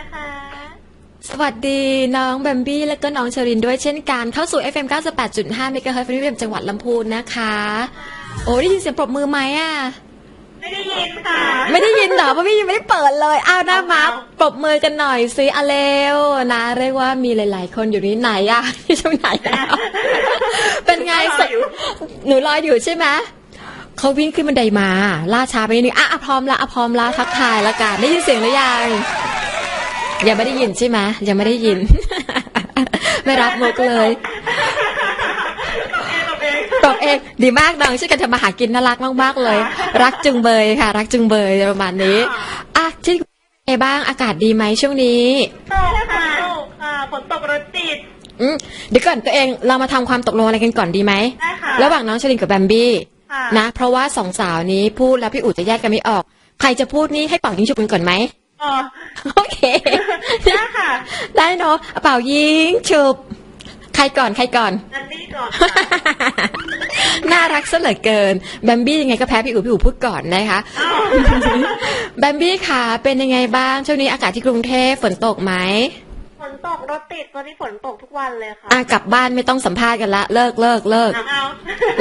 นะคะ สวัสดีน้องแบมบี้แล้วก็น้องเชอรินด้วยเช่นกัน เข้าสู่ FM 98.5เมกะเฮิรตซ์ฟรีจังหวัดลำพูนนะคะ โอ้ได้ยินเสียงปรบมือไหมอะ ไม่ได้ยินค่ะ ไม่ได้ยินเหรอเพราะพี่ยังไม่ได้เปิดเลย อ้าวหน้ามาเอาปรบมือกันหน่อยสิอาเลวนะเรียกว่ามีหลาย ๆ คนอยู่นี่ไหนอะที่ช่วงไหนอะเป็นไงรออยู่หนูรออยู่ใช่ไหมเขาวิ่งขึ้นบันไดมา ล่าช้าไปนิดนึงอะอะพร้อมละอะพร้อมละทักทายละกันได้ยินเสียงหรือยัง ยังไม่ได้ยินใช่ไหมยังไม่ได้ยิน ไม่รับมุกเลยตบเองตบเองดีมากน้องช่วยกันทำมาหากินน่ารักมากๆเลย รักจุงเบยค่ะ รักจุงเบยประมาณนี้อะที่ไงบ้างอากาศดีไหมช่วงนี้ตกค่ะตกค่ะฝนตกรถติดอืมเดี๋ยวก่อนตัวเองเรามาทำความตกลงอะไรกันก่อนดีไหมได้ค่ะระหว่างน้องชลินกับแบมบี้ค่ะนะเพราะว่าสองสาวนี้พูดแล้วพี่อู๋จะแยกกันไม่ออก ใครจะพูดนี่ให้เป่ายิงฉุบกันก่อนไหม อ๋อโอเค ได้ค่ะได้เนาะเป่ายิงฉุบ ใครก่อนใครก่อน นันนี่ก่อนค่ะน่ารักซะเหลือเกิน แบมบี้ยังไงก็แพ้พี่อู๋พี่อู๋พูดก่อนนะคะ อ้าวแบมบี้ค่ะ เป็นยังไงบ้าง ช่วงนี้อากาศที่กรุงเทพฝนตกไหมฝน ตกรถติดตอนนี้ฝนตกทุกวันเลยค่ะอะกลับบ้านไม่ต้องสัมภาษณ์กันละ เลิกเลิกเลิกเอา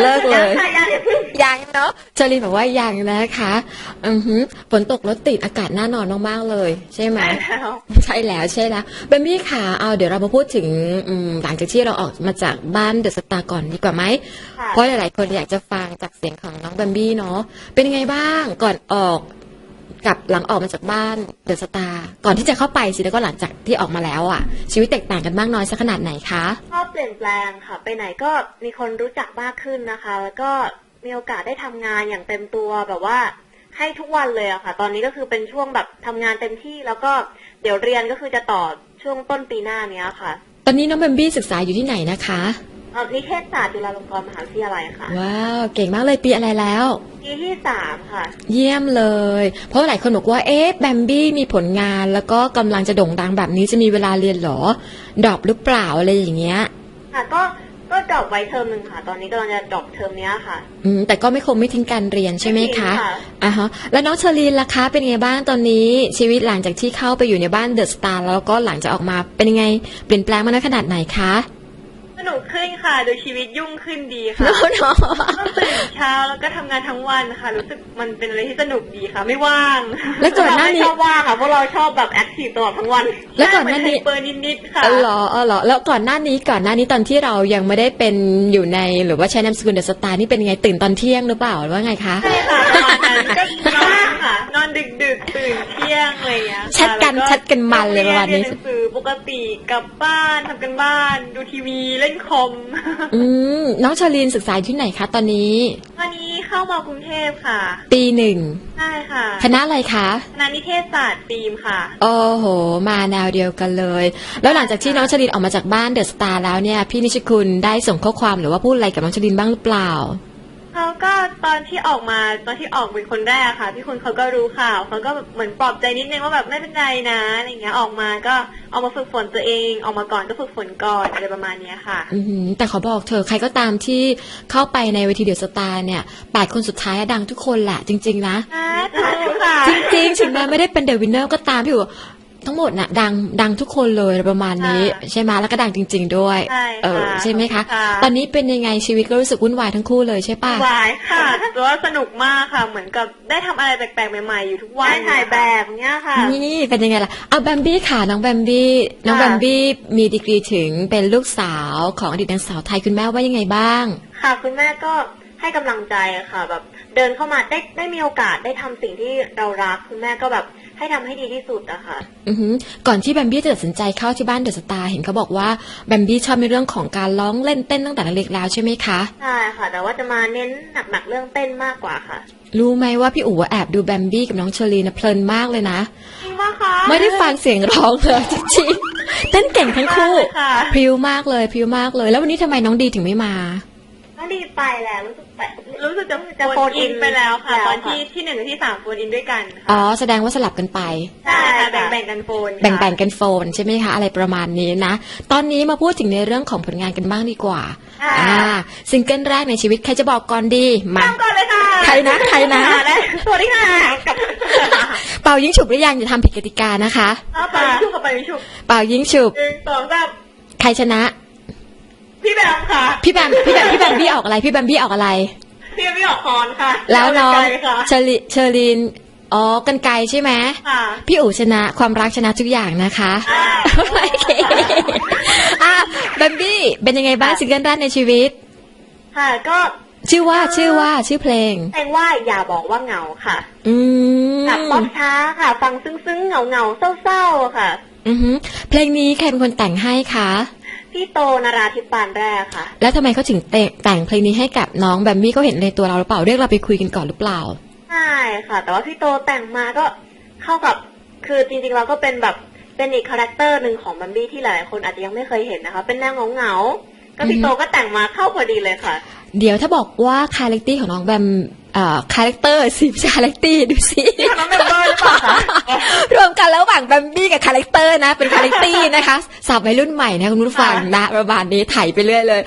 เลิกเลยงค่ะยังอย่าเพิ่งยังเนาะเชอรีนบอกว่ายังนะคะ อือหือฝนตกรถติดอากาศน่านอนมากๆเลย ใช่ไหมแล้วใช่แล้วใช่แล้วแบมบี้ค่ะเอาเดี๋ยวเรามาพูดถึงอืมหลังจากที่เราออกมาจากบ้านเดอะสตาร์ก่อนดีกว่าไหม ค่ะ เพราะหลายๆคนอยากจะฟังจากเสียงของน้องแบมบี้เนาะ เป็นยังไงบ้างก่อนออก กับหลังออกมาจากบ้านเดอะสตาร์ก่อนที่จะเข้าไปสิแล้วก็หลังจากที่ออกมาแล้วอะ ชีวิตแตกต่างกันมากน้อยสักขนาดไหนคะ ชอบเปลี่ยนแปลงค่ะ ไปไหนก็มีคนรู้จักมากขึ้นนะคะ แล้วก็มีโอกาสได้ทำงานอย่างเต็มตัวแบบว่า ให้ทุกวันเลยอะค่ะ ตอนนี้ก็คือเป็นช่วงแบบทำงานเต็มที่แล้วก็เดี๋ยวเรียนก็คือจะต่อช่วงต้นปีหน้าเนี้ยค่ะ ตอนนี้น้องแบมบี้ศึกษาอยู่ที่ไหนนะคะเอ่อนิเทศศาสตร์จุฬาลงกรณ์มหาวิทยาลัยค่ะ ว้าว เก่งมากเลยปีอะไรแล้ว ปีที่สามค่ะ เยี่ยมเลย เพราะหลายคนบอกว่าเอ๊ะแบมบี้มีผลงานแล้วก็กำลังจะโด่งดังแบบนี้จะมีเวลาเรียนเหรอดรอปหรือเปล่าอะไรอย่างเงี้ย ค่ะ ก็ก็ดรอปไว้เทอมหนึ่งค่ะ ตอนนี้กำลังจะดรอปเทอมเนี้ยค่ะ อืมแต่ก็ไม่คงไม่ทิ้งการเรียนใช่ไหมคะไม่ทิ้งค่ะ อ่าฮะแล้วน้องเชอรีนล่ะคะ เป็นไงบ้างตอนนี้ชีวิตหลังจากที่เข้าไปอยู่ในบ้านเดอะสตาร์แล้วก็หลังจากออกมาเป็นยังไง เปลี่ยนแปลงมากน้อยขนาดไหนคะส นุกขึ้นค่ะ โดยชีวิตยุ่งขึ้นดีค่ะโน้เนาะต้องตื่นเช้าแล้วก็ทำงานทั้งวันค่ะ รู้สึกมันเป็นอะไรที่สนุกดีค่ะ ไม่ว่างแล้วก่อนหน้านี้เรไม่ชอบว่างค่ะเพราะเราชอบแบบแอคทีฟตลอดทั้งวันแล้วก่อนหน้านี้ เปิดนิดๆค่ะ อ๋อเหรออ๋อเหรอแล้วก่อนหน้านี้ก่อนหน้านี้ตอนที่เรายังไม่ได้เป็นอยู่ในหรือว่าใช้นามสกุลเดอะสตาร์นี่เป็นยังไงตื่นตอนเที่ยงหรือเปล่าหรือว่าไงคะ ใช่ค่ะประมาณนั้นก็นอนค่ะ นอนดึกดึกๆตื่นเที่ยงอะไรอย่างเงี้ยค่ะชัดกันแล้วชัดกันมันเลยประมาณนี้ เรียนหนังสือปกติกลับบ้านทำกันบ้าน ดูทีวีเล่นคอมอืมน้องชาลีนศึกษาอยู่ที่ไหนคะตอนนี้ตอนนี้เข้ามากรุงเทพค่ะ ปีหนึ่งใช่ค่ะคณะอะไรคะคณะนิเทศศาสตร์ฟิล์มค่ะ โอ้โห มาแนวเดียวกันเลย แล้วหลังจากที่น้องชลินออกมาจากบ้านเดอะสตาร์แล้วเนี่ย พี่นิชคุณได้ส่งข้อความหรือว่าพูดอะไรกับน้องชลินบ้างหรือเปล่า เขาก็ตอนที่ออกมาตอนที่ออกเป็นคนแรกค่ะ พี่คุณเขาก็รู้ข่าวเขาก็เหมือนปลอบใจนิดนึงว่าแบบไม่เป็นไรนะอะไรเงี้ยออกมาก็เอามาฝึกฝนตัวเอง ออกมาก่อนก็ฝึกฝนก่อนอะไรประมาณเนี้ยค่ะอือหือแต่ขอบอกเธอใครก็ตามที่เข้าไปในเวทีเดอะสตาร์เนี่ยแปดคนสุดท้ายอะดังทุกคนแหละจริง ๆนะอ่าสาธุค่ะจริงๆถึงแม้ไม่ได้เป็นเดอะวินเนอร์ก็ตามพี่อู๋ ทั้งหมดน่ะ ดังดังทุกคนเลยประมาณนี้ค่ะใช่ไหมแล้วก็ดังจริง ๆ ด้วยใช่ค่ะเออใช่ไหมคะค่ะตอนนี้เป็นยังไงชีวิตก็รู้สึกวุ่นวายทั้งคู่เลยใช่ปะวายค่ะแต่ว่าสนุกมากค่ะ เหมือนกับได้ทำอะไรแปลกๆใหม่ๆอยู่ทุกวันได้ถ่ายแบบเนี้ยค่ะ นี่เป็นยังไงล่ะเอาแบมบี้ค่ะน้องแบมบี้น้องค่ะแบมบี้มีดีกรีถึงเป็นลูกสาวของอดีตนางสาวไทยคุณแม่ว่ายังไงบ้าง ค่ะคุณแม่ก็ให้กำลังใจค่ะ แบบเดินเข้ามาได้ได้มีโอกาสได้ทำสิ่งที่เรารักคุณแม่ก็แบบ ให้ทำให้ดีที่สุดอะค่ะอือหือก่อนที่แบมบี้จะตัดสินใจเข้าที่บ้านเดอะสตาร์เห็นเขาบอกว่าแบมบี้ชอบในเรื่องของการร้องเล่นเต้นตั้งแต่เล็กๆแล้วใช่ไหมคะใช่ค่ะ แต่ว่าจะมาเน้นหนักๆเรื่องเต้นมากกว่าค่ะ รู้ไหมว่าพี่อู๋แอบดูแบมบี้กับน้องเชอรีนะเพลินมากเลยนะจริงปะคะไม่ได้ฟังเสียงร้องเลยจริงๆเต้นเก่งทั้งคู่มากเลยค่ะพริ้วมากเลยพริ้วมากเลย แล้ววันนี้ทำไมน้องดีถึงไม่มาน้องดีไปแล้วรู้สึกไป รู้สึกจะจะโฟนอินไปแล้วค่ะ ตอนที่ที่หนึ่งกับที่สามโฟนอินด้วยกันอ๋อค่ะแสดงว่าสลับกันไป ใช่ค่ะแบ่งๆกันโฟนค่ะ แบ่งๆกันโฟนใช่ไหมคะ อะไรประมาณนี้นะ ตอนนี้มาพูดถึงในเรื่องของผลงานกันบ้างดีกว่าค่ะอ่าซิงเกิลแรกในชีวิตใครจะบอกก่อนดีมาตามก่อนเลยค่ะใครนะใครนะได้สวัสดีค่ะกับเป่ายิงฉุบหรือยังอย่าทำผิดกติกานะคะ เอาไปชุบกับไปชุบเป่ายิงฉุบหนึ่งสองสามใครชนะ พี่แบมค่ะ พี่แบมพี่แบมพี่แบมบี้ออกอะไรพี่แบมบี้ออกอะไร พี่พี่ออกคอนค่ะแล้วน้องเาใจค่ะเชอรีเชอรีนอ๋อกันไกลใช่ไหมค่ะ พี่อู๋ชนะความรักชนะทุกอย่างนะคะอ่าโอเคอะแบมบี้เป็นยังไงบ้างซิงเกิลแรกในชีวิต ค่ะก็ชื่อว่าชื่อว่าชื่อเพลงเพลงว่าอย่าบอกว่าเหงาค่ะ อืมแบบป๊อปช้าค่ะ ฟังซึ้งๆเหงาเงาๆเศร้าๆค่ะอือหือเพลงนี้ใครเป็นคนแต่งให้คะ พี่โตนาราธิปปานแรกค่ะ แล้วทำไมเขาถึงแต่งแต่งเพลงนี้ให้กับน้องแบมบี้เขาเห็นในตัวเราหรือเปล่าเรียกเราไปคุยกันก่อนหรือเปล่าใช่ค่ะ แต่ว่าพี่โตแต่งมาก็เข้ากับคือจริงๆเราก็เป็นแบบเป็นอีกคาแรคเตอร์หนึ่งของบัมบี้ที่หลายๆคนอาจจะยังไม่เคยเห็นนะคะ เป็นแนวเหงาๆก็พี่โตก็แต่งมาเข้าพอดีเลยค่ะ เดี๋ยวถ้าบอกว่าคาแรคตี้ของน้องแบมเอ่อ คาแรคเตอร์สิไม่ใช่คาแรคตี้ดูสินี่ของน้องเมมเบอร์หรือเปล่าคะรวมกันแล้วระหว่างแบมบี้กับคาแรคเตอร์นะ เป็นคาแรคตี้นะคะสับวัยรุ่นใหม่นะคุณผู้ฟังนะประมาณนี้ไถไปเรื่อยเลย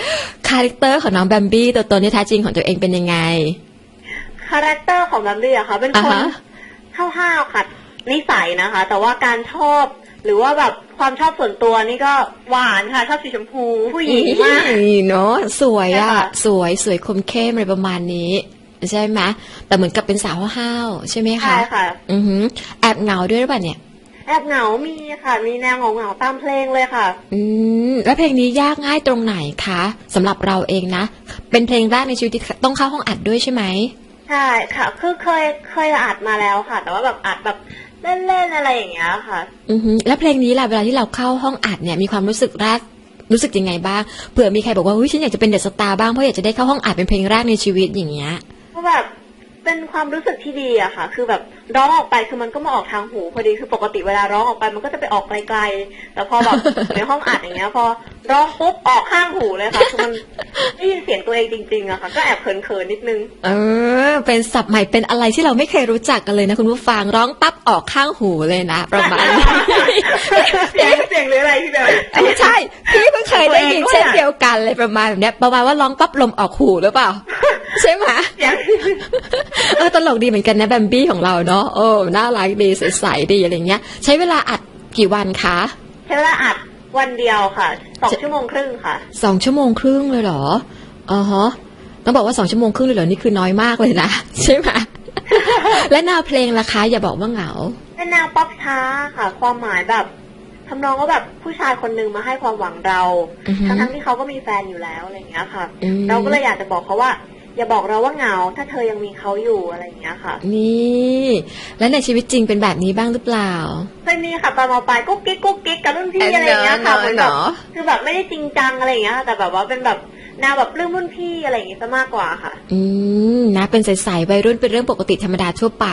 คาแรคเตอร์ของน้องแบมบี้ตัวตนที่แท้จริงของตัวเองเป็นยังไงคาแรคเตอร์ของบัมบี้อะค่ะเป็นอ่าคนฮะห้าวๆค่ะนิสัยนะคะ แต่ว่าการชอบหรือว่าแบบความชอบส่วนตัวนี่ก็หวานค่ะ ชอบสีชมพูผู้หญิงมากนี่เนาะสวยอะใช่ค่ะสวยสวยคมเข้มอะไรประมาณนี้ ใช่ไหมแต่เหมือนกับเป็นสาวห้าวๆใช่ไหมคะ ใช่ค่ะ อือหือแอบเหงาด้วยหรือเปล่าเนี่ย แอบเหงามีค่ะ มีแนวเหงาๆตามเพลงเลยค่ะ อืม แล้วเพลงนี้ยากง่ายตรงไหนคะสำหรับเราเองนะ เป็นเพลงแรกในชีวิตที่ต้องเข้าห้องอัดด้วยใช่ไหม ใช่ค่ะ คือเคยเคยอัดมาแล้วค่ะ แต่ว่าแบบอัดแบบเล่นๆอะไรอย่างเงี้ยค่ะ อือหือแล้วเพลงนี้ล่ะเวลาที่เราเข้าห้องอัดเนี่ยมีความรู้สึกแรกรู้สึกยังไงบ้างเผื่อมีใครบอกว่าเฮ้ยฉันอยากจะเป็นเดอะสตาร์บ้างเพราะอยากจะได้เข้าห้องอัดเป็นเพลงแรกในชีวิตอย่างเงี้ย ก็แบบเป็นความรู้สึกที่ดีอะค่ะ คือแบบ ร้องออกไปคือมันก็มาออกทางหู พอดีคือปกติเวลาร้องออกไปมันก็จะไปออกไกลๆแต่พอแบบในห้องอัดอย่างเงี้ย พอร้องปุ๊บออกข้างหูเลยค่ะคือมันได้ยินเสียงตัวเองจริงๆอะค่ะก็แอบเขินๆนิดนึง เออ เป็นศัพท์ใหม่เป็นอะไรที่เราไม่เคยรู้จักกันเลยนะคุณผู้ฟังร้องปั๊บออกข้างหูเลยนะประมาณนี้เสียงเสียงหรืออะไรที่แบบไม่ใช่พี่เพิ่งเคยได้ยินเช่นเดียวกันเลยประมาณแบบเนี้ยประมาณว่าร้องปั๊บลมออกหูหรือเปล่า ใช่ไหมเสียงเออตลกดีเหมือนกันนะแบมบี้ของเราเนาะโอ้น่ารักดีใสๆดีอะไรเงี้ย ใช้เวลาอัดกี่วันคะใช้เวลาอัดวันเดียวค่ะสองชั่วโมงครึ่งค่ะสองชั่วโมงครึ่งเลยเหรออ๋อฮะต้องบอกว่าสองชั่วโมงครึ่งเลยเหรอนี่คือน้อยมากเลยนะใช่ไหมและแนวเพลงล่ะคะ อย่าบอกว่าเหงาเป็นแนวป๊อปช้าค่ะ ความหมายแบบทำนองว่าแบบผู้ชายคนหนึ่งมาให้ความหวังเราอือฮึทั้งๆที่เขาก็มีแฟนอยู่แล้วอะไรอย่างเงี้ยค่ะอืมเราก็เลยอยากจะบอกเขาว่า อย่าบอกเราว่าเหงา ถ้าเธอยังมีเขาอยู่อะไรอย่างเงี้ยค่ะ นี่ และในชีวิตจริงเป็นแบบนี้บ้างหรือเปล่า เคยมีค่ะตอนมาปลายกุ๊กกิ๊กกุ๊กกิ๊กกับรุ่นพี่อะไรอย่างเงี้ยค่ะเนอะเหมือนแบบเนอะคือแบบไม่ได้จริงจังอะไรอย่างเงี้ยค่ะแต่แบบว่าเป็นแบบ แนวแบบเรื่องรุ่นพี่อะไรอย่างเงี้ยซะมากกว่าค่ะ อืมนะเป็นใสๆวัยรุ่นเป็นเรื่องปกติธรรมดาทั่วไป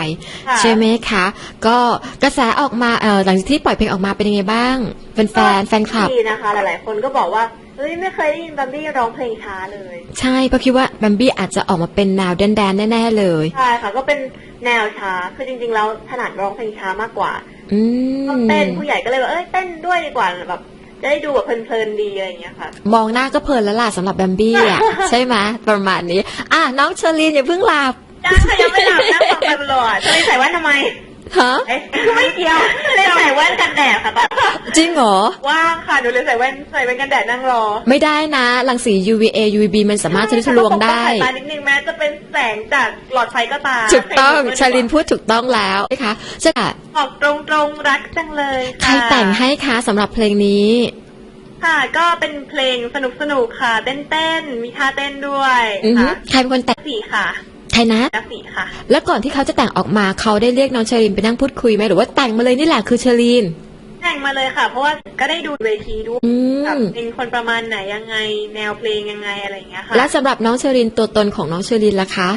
ค่ะ ใช่ไหมคะ ก็กระแสออกมาเออหลังจากที่ปล่อยเพลงออกมาเป็นยังไงบ้างแฟนแฟนแฟนคลับ ดีนะคะ หลาย ๆ คนก็บอกว่าเฮ้ยไม่เคยได้ยินบัมบี้ร้องเพลงช้าเลย ใช่เพราะคิดว่าบัมบี้อาจจะออกมาเป็นแนวแดนๆแน่ๆเลย ใช่ค่ะ ก็เป็นแนวช้า คือจริง ๆ แล้วถนัดร้องเพลงช้ามากกว่าอืก็มเต้นผู้ใหญ่ก็เลยว่าเอ้ยเต้นด้วยดีกว่าแบบจะ ได้ดูแบบเพลินๆดีอะไรอย่างเงี้ยค่ะ มองหน้าก็เพลินแล้วล่ะสำหรับบัมบี้อะ ใช่ไหมประมาณนี้ อะน้องเชอรีนอย่าเพิ่งหลับ จ้าค่ะยังไม่หลับนั่งฟังไปตลอดจะไม่ใส่แว่นทำไม ฮะเอ๊ะไม่เกี่ยวเลยใส่แว่นกันแดดค่ะตอนจริงเหรอ ว่างค่ะหนูเลยใส่แว่นใส่แว่นกันแดดนั่งรอไม่ได้นะ รังสี UVA UVB มันสามารถทะลุทะลวงได้ ใส่ตานิดนึงแม้จะเป็นแสงจากหลอดไฟก็ตามถูกต้องใส่ชาลินพูดถูกต้องแล้วนะคะจะบอกตรงๆรักจังเลยใครค่ะแต่งให้คะสำหรับเพลงนี้ ค่ะก็เป็นเพลงสนุกสนุกๆค่ะเต้นเต้นๆมีท่าเต้นด้วยอือฮึค่ะใครเป็นคนแต่ง สีค่ะ ใครนะกราฟีค่ะ แล้วก่อนที่เขาจะแต่งออกมาเขาได้เรียกน้องเชอรีนไปนั่งพูดคุยไหมหรือว่าแต่งมาเลยนี่แหละคือเชอรีน แต่งมาเลยค่ะ เพราะว่าก็ได้ดูเวทีด้วยอืแบบมเป็นคนประมาณไหนยังไงแนวเพลงยังไงอะไรอย่างเงี้ยค่ะและสำหรับน้องเชอรีนตัวตนของน้องเชอรีนล่ะคะ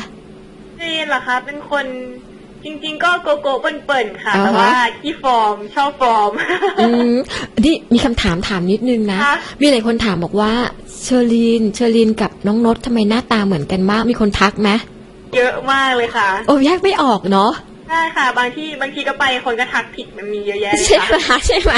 จีนเหรอคะเป็นคนจริง ๆ ก็โกโก้เปิ่นๆค่ะ อ่าฮะ แต่ว่าขี้ฟอร์มชอบฟอร์ม อืมนี่มีคำถามถามนิดนึงนะคะมีหลายคนถามบอกว่าเชอรีนเชอรีนกับน้องนดทำไมหน้าตาเหมือนกันมาก มีคนทักไหม เยอะมากเลยค่ะโอ้แยกไม่ออกเนาะใช่ค่ะ บางที่บางทีก็ไปคนก็ทักผิดมันมีเยอะแยะเลยใช่ไหมค่ะใช่ไหม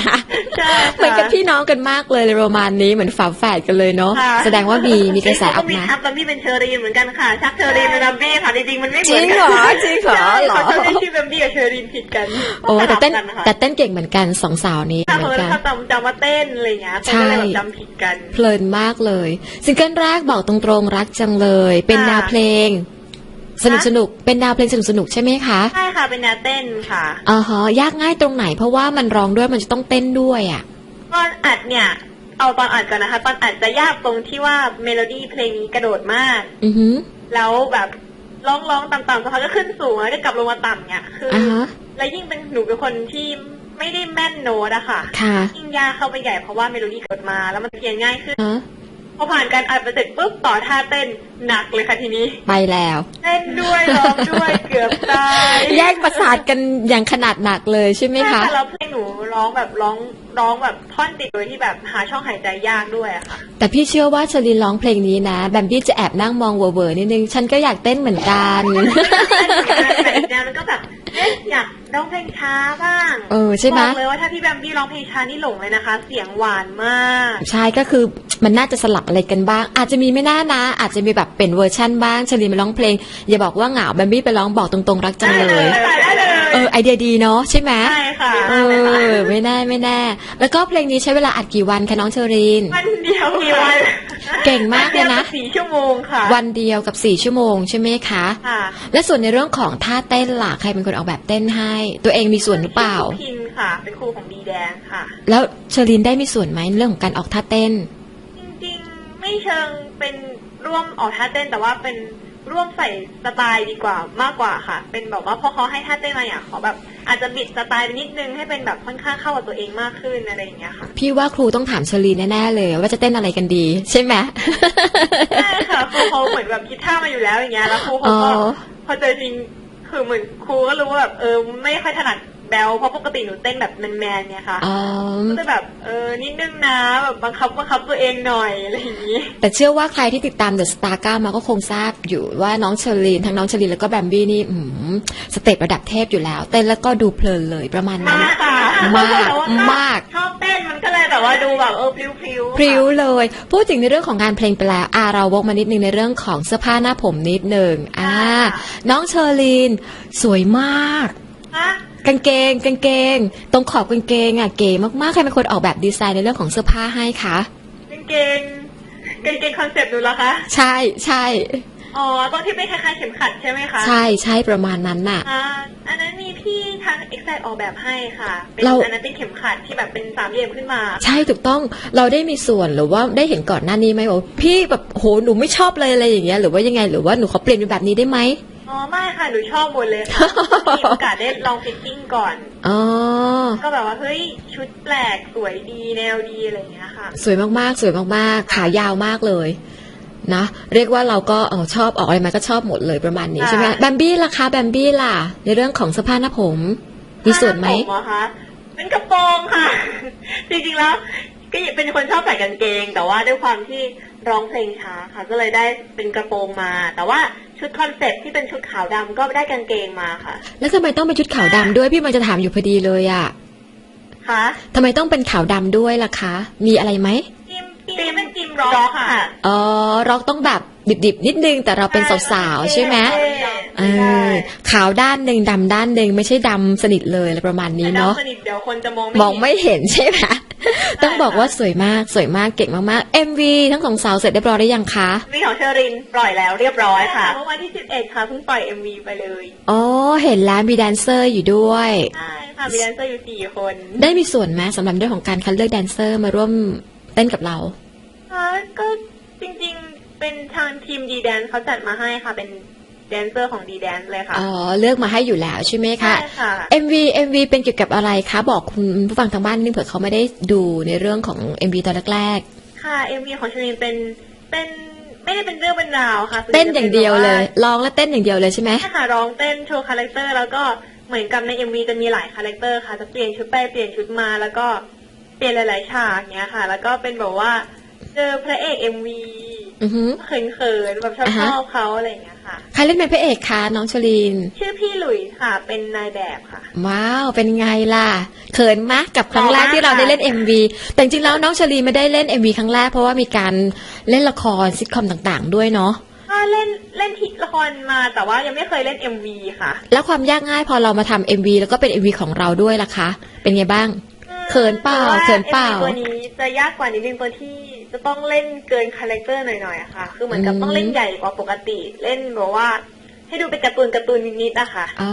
ใช่เหมือนกับค่ะพี่น้องกันมากเลยโรมานนี้เหมือนฝาแฝดกันเลยเนาะค่ะแสดงว่ามีมีกระแสออกมีมาทับบัมบี้เป็นเชอรีนเหมือนกันค่ะชักเชอรีนเป็นบัมบี้ค่ะจริงๆมันไม่เหจมืริอนงกัเหรอจริงเหรอใช่เหรอเขาชอบเรียกชื่อบัมบี้กับเชอรีนผิดกันโอ้แต่เต้นสลับกัะค่ะแต่เต้นเก่งเหมือนกันสองสาวนี้ค่ะเหมืเขาอนกันเขาจำจำว่าเต้นอะไรอย่างเงี้ยคนก็เลยแบบจำผิดกันเพลินมากเลยซิงเกิลแรกบอกตรงๆรักจังเลย เป็นค่ะแนวเพลง สนุกสนุกเป็นแนวเพลงสนุกสนุกๆใช่ไหมคะใช่ค่ะเป็นแนวเต้นค่ะอ่าฮะยากง่ายตรงไหน เพราะว่ามันร้องด้วยมันจะต้องเต้นด้วยอะตอนอัดเนี่ย เอาตอนอัดก่อนนะคะ ตอนอัดจะยากตรงที่ว่าเมโลดี้เพลงนี้กระโดดมาก อือหือแล้วแบบร้องร้องต่ำๆสักพักก็ขึ้นสูงแล้วก็กลับลงมาต่ำเนี่ยคือออ่าฮะแล้วยิ่งเป็นหนูเป็นคนที่ไม่ได้แม่นโน้ตอะค่ะค่ะยิ่งยากเข้าไปใหญ่เพราะว่าเมโลดี้กระโดดมา แล้วมันเพียนง่ายขึ้นฮะพ อผ่านการอัดไปเสร็จปุ๊บต่อท่าเต้นหนักเลยค่ะทีนี้ ไปแล้ว เต้นด้วยร้องด้วยเกือบตาย แยกประสาทกันอย่างขนาดหนักเลยใช่ไหมใช่คะค่ะแล้วเพลงหนูร้องแบบร้องร้องแบบท่อนติดโดยที่แบบหาช่องหายใจยากด้วยอะค่ะ แต่พี่เชื่อว่าชลินร้องเพลงนี้นะ แบมบี้จะแอบนั่งมองเวอร์ๆนิดนึง ฉันก็อยากเต้นเหมือนกันแต่อีกแนวมันก็แบบเอ๊ะอยากร้องเพลงช้าบ้างเออใช่ไหมบอกเลยว่าถ้าพี่แบมบี้ร้องเพลงช้านี่หลงเลยนะคะ เสียงหวานมาก ใช่ก็คือมันน่าจะสลับอะไรกันบ้าง อาจจะมีไม่น่านะ อาจจะมีแบบเป็นเวอร์ชั่นบ้างชลินมาร้องเพลง อย่าบอกว่าเหงาแบมบี้ไปร้องบอกตรงๆรักจังเลย ได้ได้เลยเออไอเดียดีเนาะใช่ไหมใช่ค่ะเออไม่แน่ไม่แน่ แล้วก็เพลงนี้ใช้เวลาอัดกี่วันคะน้องเชอรีน วันเดียวกี่วันเก่งมากเลยนะ สี่ชั่วโมงค่ะ วันเดียวกับสี่ชั่วโมงใช่ไหมคะ ค่ะ และส่วนในเรื่องของท่าเต้นล่ะใครเป็นคนออกแบบเต้นให้ ตัวเองมีส่วนหรือเปล่าครูพินค่ะ เป็นครูของดีแดงค่ะ แล้วเชอรีนได้มีส่วนไหมในเรื่องของการออกท่าเต้น จริงๆ ไม่เชิงเป็นร่วมออกท่าเต้นแต่ว่าเป็น ร่วมใส่สไตล์ดีกว่ามากกว่าค่ะ เป็นแบบว่าพอเขาให้ท่าเต้นมาอย่างขอแบบ อาจจะบิดสไตล์ไปนิดนึงให้เป็นแบบค่อนข้างเข้ากับตัวเองมากขึ้นอะไรอย่างเงี้ยค่ะ พี่ว่าครูต้องถามเชอรีนแน่ๆเลย ว่าจะเต้นอะไรกันดี ใช่ไหมใช่ค่ะครูเขาเหมือนแบบคิดท่ามาอยู่แล้วอย่างเงี้ยแล้วครูเขาอ๋ก็อพอเจอจริงคือเหมือนครูก็รู้ว่าแบบเออไม่ค่อยถนัด แบลเพราะปกติหนูเต้นแบบแมนๆเนี่ยค่ะอ๋อก็จะแบบเออนิดนึงนะแบบบังคับบังคับตัวเองหน่อยอะไรอย่างงี้ แต่เชื่อว่าใครที่ติดตามเดอะสตาร์ก้ามาก็คงทราบอยู่ว่าน้องเชอรีนทั้งน้องเชอรีนแล้วก็แบมบี้นี่อืมสเต็ประดับเทพอยู่แล้ว เต้นแล้วก็ดูเพลินเลยประมาณนั้นมากค่ะมากแต่ว่มากชอบเต้นมันก็เลยแบบว่าดูแบบเออพลิ้วพลิ้วพริ้วเลย พูดถึงในเรื่องของงานเพลงไปแล้วอ่าเราวกมานิดนึงในเรื่องของเสื้อผ้าหน้าผมนิดหนึ่งอ่าน้องเชอรีนสวยมาก ฮะกางเกงกางเกง ตรงขอบกางเกงอะเก๋มากๆใครเป็นคนออกแบบดีไซน์ในเรื่องของเสื้อผ้าให้คะกางเกงกางเกงคอนเซปต์ดูเหรอคะใช่ใช่อ๋อตอนที่เป็นคล้ายๆเข็มขัดใช่ไหมคะใช่ใช่ประมาณนั้นน่ะอ่าอันนั้นมีพี่ทางเอ็กไซออกแบบให้ค่ะเป็นเราอันนั้นเป็นเข็มขัดที่แบบเป็นสามเหลี่ยมขึ้นมา ใช่ถูกต้องเราได้มีส่วนหรือว่าได้เห็นก่อนหน้านี้ไหมว่าพี่แบบโหหนูไม่ชอบเลยอะไรอย่างเงี้ยหรือว่ายังไงหรือว่าหนูขอเปลี่ยนเป็นแบบนี้ได้ไหม อ๋อไม่ค่ะหนูชอบหมดเลยค่ะมีโอกาสได้ลองฟิตติ้งก่อน อ๋อ ก็แบบว่าเฮ้ยชุดแปลกสวยดีแนวดีอะไรอย่างเงี้ยค่ะ สวยมากๆ สวยมากๆ ขายาวมากเลยนะเรียกว่าเราก็เออชอบออกอะไรมาก็ชอบหมดเลยประมาณนี้ค่ะใช่ไหมแบมบี้ล่ะคะแบมบี้ล่ะ ในเรื่องของเสื้อผ้าหน้าผมมีส่วนไหมผมเหรอคะเป็นกระโปรงค่ะ จริงๆแล้วก็เป็นคนชอบใส่กางเกง แต่ว่าด้วยความที่ร้องเพลงช้าค่ะ ก็เลยได้เป็นกระโปรงมา แต่ว่า ชุดคอนเซ็ปต์ที่เป็นชุดขาวดำก็ได้กางเกงมาค่ะแล้วทำไมต้องเป็นชุดขาวดำด้วยพี่มันจะถามอยู่พอดีเลยอะค่ะทำไมต้องเป็นขาวดำด้วยล่ะคะ มีอะไรไหมจิมปีนี้เป็นจิมร็อกค่ะ อ๋อร็อกต้องแบบ ดิบๆนิดนึงแต่เราเป็นสาวๆใช่ไหมเออขาวด้านหนึ่งดำด้านหนึ่งไม่ใช่ดำสนิทเลยอะไรประมาณนี้แต่เนาะดำสนิทเดี๋ยวคนจะมองมองไม่เห็นใช่ไหมค่ะต้องบอกว่าสวยมากสวยมากเก่งมากๆ MV ทั้งสองสาวเสร็จเรียบร้อยหรือยังคะมีของเชอรินปล่อยแล้วเรียบร้อยค่ะเมื่อวันที่ 11 ค่ะเพิ่งปล่อย MV ไปเลยอ๋อเห็นแล้วมีแดนเซอร์อยู่ด้วยใช่ค่ะมีแดนเซอร์อยู่สี่คน ได้มีส่วนไหมสำหรับเรื่องของการคัดเลือกแดนเซอร์มาร่วมเต้นกับเราค่ะก็จริงๆ เป็นทางทีมดีแดนเขาจัดมาให้ค่ะ เป็นแดนเซอร์ของดีแดนเลยค่ะ อ๋อ เลือกมาให้อยู่แล้วใช่ไหมคะใช่ค่ะ MV MV เป็นเกี่ยวกับอะไรคะ บอกคุณผู้ฟังทางบ้านนิดนึงเผื่อเขาไม่ได้ดูในเรื่องของ MV ตอนแรกค่ะ MV ของชลินเป็นเป็นไม่ได้เป็นเรื่องเป็นราวค่ะๆเต้นอย่างเดียวเลยร้องและเต้นอย่างเดียวเลยใช่ไหมใช่ค่ะร้องเต้นโชว์คาแรคเตอร์แล้วก็เหมือนกับใน MV จะมีหลายคาแรคเตอร์ค่ะจะเปลี่ยนชุดไปเปลี่ยนชุดมาแล้วก็เปลี่ยนหลายๆฉากเนี้ยค่ะ แล้วก็เป็นแบบว่าเจอพระเอก MV อื อฮึเขินๆแบบชอบอ่าชฮะอบเขาอะไรอย่างเงี้ยค่ะ ใครเล่นเป็นพระเอกคะน้องชลิน ชื่อพี่หลุยส์ค่ะ เป็นนายแบบค่ะ ว้าว เป็นไงล่ะ เขินมะกับครั้งแรกที่เราได้เล่น MV แต่จริงๆแล้วน้องชลีไม่ได้เล่น MV ครั้งแรกเพราะว่ามีการเล่นละครซิทคอมต่างๆ ด้วยเนาะ ก็เล่นเล่นที่ละครมาแต่ว่ายังไม่เคยเล่น MV ค่ะแล้วความยากง่ายพอเรามาทำ MV แล้วก็เป็น MV ของเราด้วยล่ะคะ เป็นไงบ้าง เขินเปล่าแต่ว่าเขินเปล่า MV ตัวนี้จะยากกว่านิดนึงตัวที่ จะต้องเล่นเกินคาแรคเตอร์หน่อยๆอะค่ะ คือเหมือนกับอืมต้องเล่นใหญ่กว่าปกติ เล่นแบบว่า ให้ดูเป็นการ์ตูนการ์ตูนนิดๆอะค่ะอ๋อ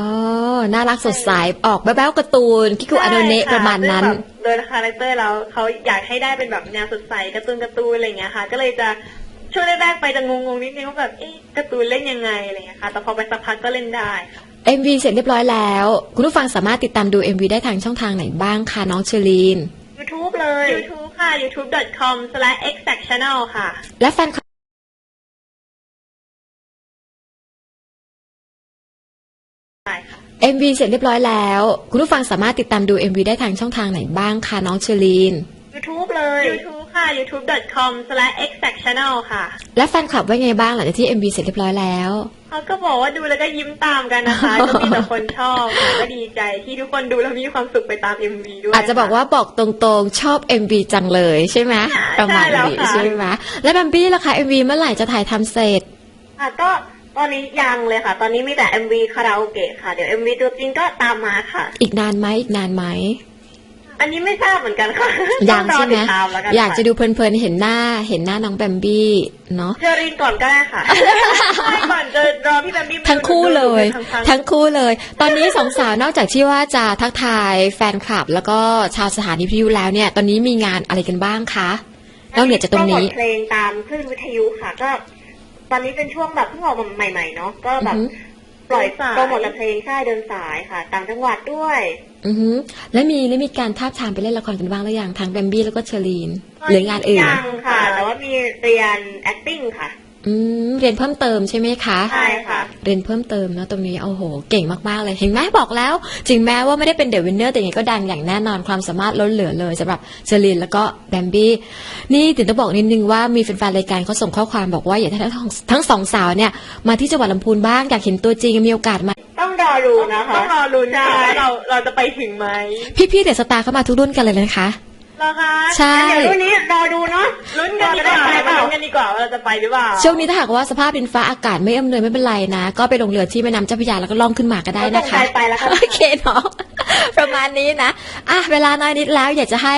น่ารักสดใส ออกแบ๊วๆการ์ตูนคิคุอโดเนะใช่ค่ประมาณนั้นซึ่งแบบโดยคาแรคเตอร์แล้วเขาอยากให้ได้เป็นแบบแนวสดใสการ์ตูนการ์ตูนอะไรอย่างเงี้ยค่ะ ก็เลยจะช่วงแรกๆไปจะงงๆนิดนึงว่าแบบเอ๊ะการ์ตูนเล่นยังไงอะไรอย่างเงี้ยค่ะ แต่พอไปสักพักก็เล่นได้ MV เสร็จเรียบร้อยแล้ว คุณผู้ฟังสามารถติดตามดู MV ได้ทางช่องทางไหนบ้างคะน้องเชลีน YouTube เลย YouTube ค่ะ youtube.com/exactchannel ค่ะ และแฟนคลับใช่ค่ะ MV เสร็จเรียบร้อยแล้ว คุณผู้ฟังสามารถติดตามดู MV ได้ทางช่องทางไหนบ้างคะน้องเชลีน YouTube เลย YouTube ค่ะ youtube.com/exactchannel ค่ะ และแฟนคลับว่าไงบ้างหลังจากที่ MV เสร็จเรียบร้อยแล้ว เขาก็บอกว่าดูแล้วก็ยิ้มตามกันนะคะ ก็มีแต่คนชอบค่ะก็ดีใจที่ทุกคนดูแล้วมีความสุขไปตาม MV ด้วยอาจจะบอกว่าบอกตรงๆชอบ MV จังเลยใช่ไหมใช่ประมาณแล้วนี้ค่ะใช่ไหมและแบมบี้ล่ะคะ MV เมื่อไหร่จะถ่ายทำเสร็จค่ะก็ตอนนี้ยังเลยค่ะ ตอนนี้มีแต่ MV คาราโอเกะค่ะ เดี๋ยว MV ตัวจริงก็ตามมาค่ะ อีกนานไหมอีกนานไหม อันนี้ไม่ทราบเหมือนกันค่ะยังต้องรอใช่ไหมติดตามแล้วกันอยากจะค่ดูเพลินๆเห็นหน้า เห็นหน้าน้องแบมบี้เนาะเชอรีนก่อนก็ได้ค่ะใช่ก่อนจะรอพี่แบมบี้มาทั้งคู่เลยดูทั้งทั้งคู่เลย ตอนนี้สองสาวนอกจากที่ว่าจะทักทายแฟนคลับ แล้วก็ชาวสถานีพิทยุแล้วเนี่ย ตอนนี้มีงานอะไรกันบ้างคะนอกเหนือจากตรงนี้ก็บทเพลงตามคลื่นวิทยุค่ะ ก็ ตอนนี้เป็นช่วงแบบเพิ่งออกมาใหม่ ๆ เนาะก็แบบอือฮึปล่อยโปรโมทแต่เพลงใช่เดินสายค่ะ ต่างจังหวัดด้วย อือฮึแล้วมีแล้วมีการทาบทามไปเล่นละครกันบ้างหรือยังทางแบมบี้แล้วก็เชอรีนหรืองานอื่นยังค่ะ แต่ว่ามีเรียน acting ค่ะ อืมเรียนเพิ่มเติมใช่ไหมคะใช่ค่ะ เรียนเพิ่มเติมนะตรงนี้โอ้โห เก่งมากๆเลยเห็นไหมบอกแล้วถึงแม้ว่าไม่ได้เป็นเดอะวินเนอร์แต่ยังไงก็ดังอย่างแน่นอนความสามารถล้นเหลือเลยสำหรับเจลินแล้วก็แบมบี้นี่ถึงต้องบอกนิดนึงว่ามีแฟนๆรายการเขาส่งข้อความบอกว่าอยากให้ทั้งทั้งสองสาวเนี่ยมาที่จังหวัดลำพูนบ้างอยากเห็นตัวจริงมีโอกาสมา ต้องรอรุนนะคะต้องรอรุนค่ะว่าเราเราจะไปถึงไหมพี่ๆเดอะสตาร์เข้ามาทุกรุ่นกันเลยนะคะ เหรอคะใช่ งั้นเดี๋ยวรุ่นนี้รอดูเนาะลุ้นกันดีกว่าไปลุ้นกันดีกว่าว่าเราจะไปหรือเปล่าช่วงนี้ถ้าหากว่าสภาพดินฟ้าอากาศไม่อำนวยไม่เป็นไรนะ ก็ไปลงเรือที่แม่น้ำเจ้าพระยาแล้วก็ล่องขึ้นมาก็ได้นะคะเราต้องไปไปแล้วค่ะ โอเคเนาะ ประมาณนี้นะ อะ เวลาน้อยนิดแล้วอยากจะให้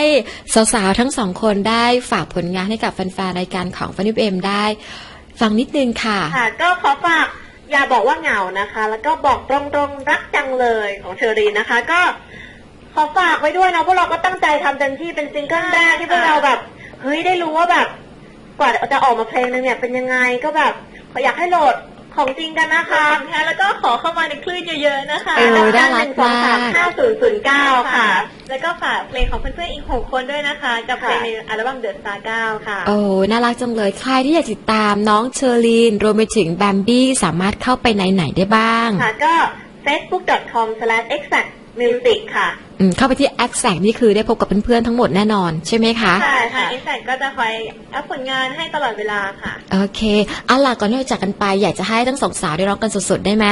สาวๆ ทั้งสองคนได้ฝากผลงานให้กับแฟนๆ รายการของฟันนิเอ็มได้ ฟังนิดนึงค่ะ ค่ะก็ขอฝาก อย่าบอกว่าเหงานะคะ แล้วก็บอกตรงๆรักจังเลยของเชอรีนนะคะ ก็ขอฝากไว้ด้วยนะพวกเราก็ตั้งใจทำเต็มที่เป็นซิงเกิลแรกที่พวกเราแบบเฮ้ยได้รู้ว่าแบบ กว่าจะออกมาเพลงนึงเนี่ยเป็นยังไงก็แบบอยากให้โหลด ของจริงกันนะคะแล้วก็ขอเข้ามาในคลื่นเยอะๆนะคะเออน่ารักมากห้าศูนย์ศูนย์เก้าค่ะ แล้วก็ฝากเพลงของเพื่อนๆอีกหกคนด้วยนะคะกับเพลงในอัลบั้มเดอะสตาร์เก้าค่ะ โอ้น่ารักจังเลย ใครที่อยากติดตามน้องเชอรีน รวมไปถึงแบมบี้สามารถเข้าไปไหนไหนๆได้บ้าง ค่ะก็ facebook.com/exactmusic ค่ะ อืมเข้าไปที่ Exact นี่คือได้พบกับเพื่อนๆทั้งหมดแน่นอนใช่ไหมคะ ใช่ค่ะ Exact ก็จะคอยอัพผลงานให้ตลอดเวลาค่ะ โอเคเอาล่ะก่อนที่เราจากกันไป อยากจะให้ทั้งสองสาวได้ร้องกันสดๆได้ไหม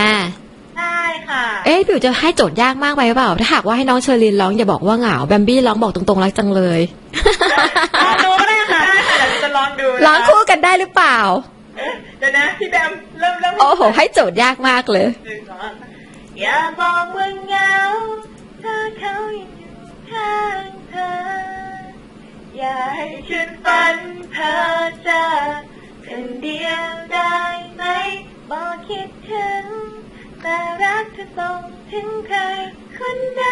ได้ค่ะ เอ๊ะพี่อยู่จะให้โจทย์ยากมากไปหรือเปล่า ถ้าหากว่าให้น้องเชอรีนร้องอย่าบอกว่าเหงาแบมบี้ร้องบอกตรงๆรักจังเลย ลองดูก็ได้ค่ะได้ค่ะเดี๋ยวจะลองดูนะคะร้องคู่กันได้หรือเปล่าเดี๋ยวนะพี่แบมเริ่มเริ่มโอ้โหให้โจทย์ยากมากเลย หนึ่งสองสาม อย่าบอกว่าเหงาถ้าเขายังอยู่ข้างเธอ อย่าให้ฉันฝันเพ้อเจอคนเดียวได้ไหม บอกคิดถึง แต่รักเธอส่งถึงใครคนใด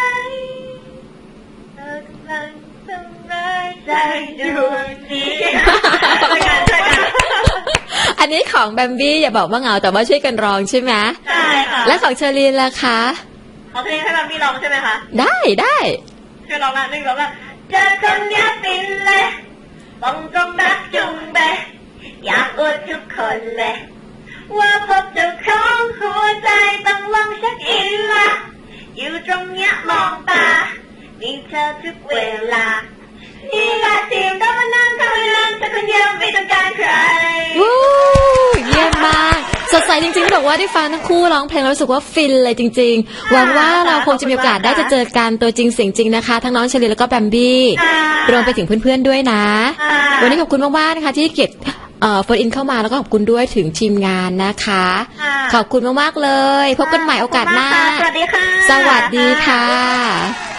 เธอกำลังทำร้ายใจดวงนี้ช่วยกันช่วยกัน อันนี้ของแบมบี้อย่าบอกว่าเหงาแต่ว่าช่วยกันร้องใช่ไหมใช่ค่ะและของเชอรีนล่ะคะเอาเพลงให้เราพี่ร้องใช่ไหมคะได้ได้ช่วยร้องละหนึ่งร้องละเจอคนเนี้ยฟินเลยต้องตรงรักจุงเบะอยากอวดทุกคนเลยว่าพบเจ้าของหัวใจต้องลองเช็คอินละอยู่ตรงเนี้ยมองตามีเธอทุกเวลานี่แหละทีมต้องมานั่งทำงานแต่คนเดียวไม่ต้องการใคร วู้เยี่ยมมากสดใสจริงๆบอกว่าได้ฟังทั้งคู่ร้องเพลงแล้วรู้สึกว่าฟินเลยจริง ๆ หวังว่าเราคงจะมีโอกาสได้จะเจอกันตัวจริงเสียงจริงนะคะ ทั้งน้องเชลีแล้วก็แบมบี้ค่ะรวมไปถึงเพื่อนๆด้วยนะค่ะวันนี้ขอบคุณมากๆนะคะ ที่เกียรติเอ่อโฟนอินเข้ามาแล้วก็ขอบคุณด้วยถึงทีมงานนะคะค่ะขอบคุณมากๆเลย พบกันใหม่โอกาสหน้าขอบคุณมกค่ะสวัสดีค่ะ สวัสดีค่ะ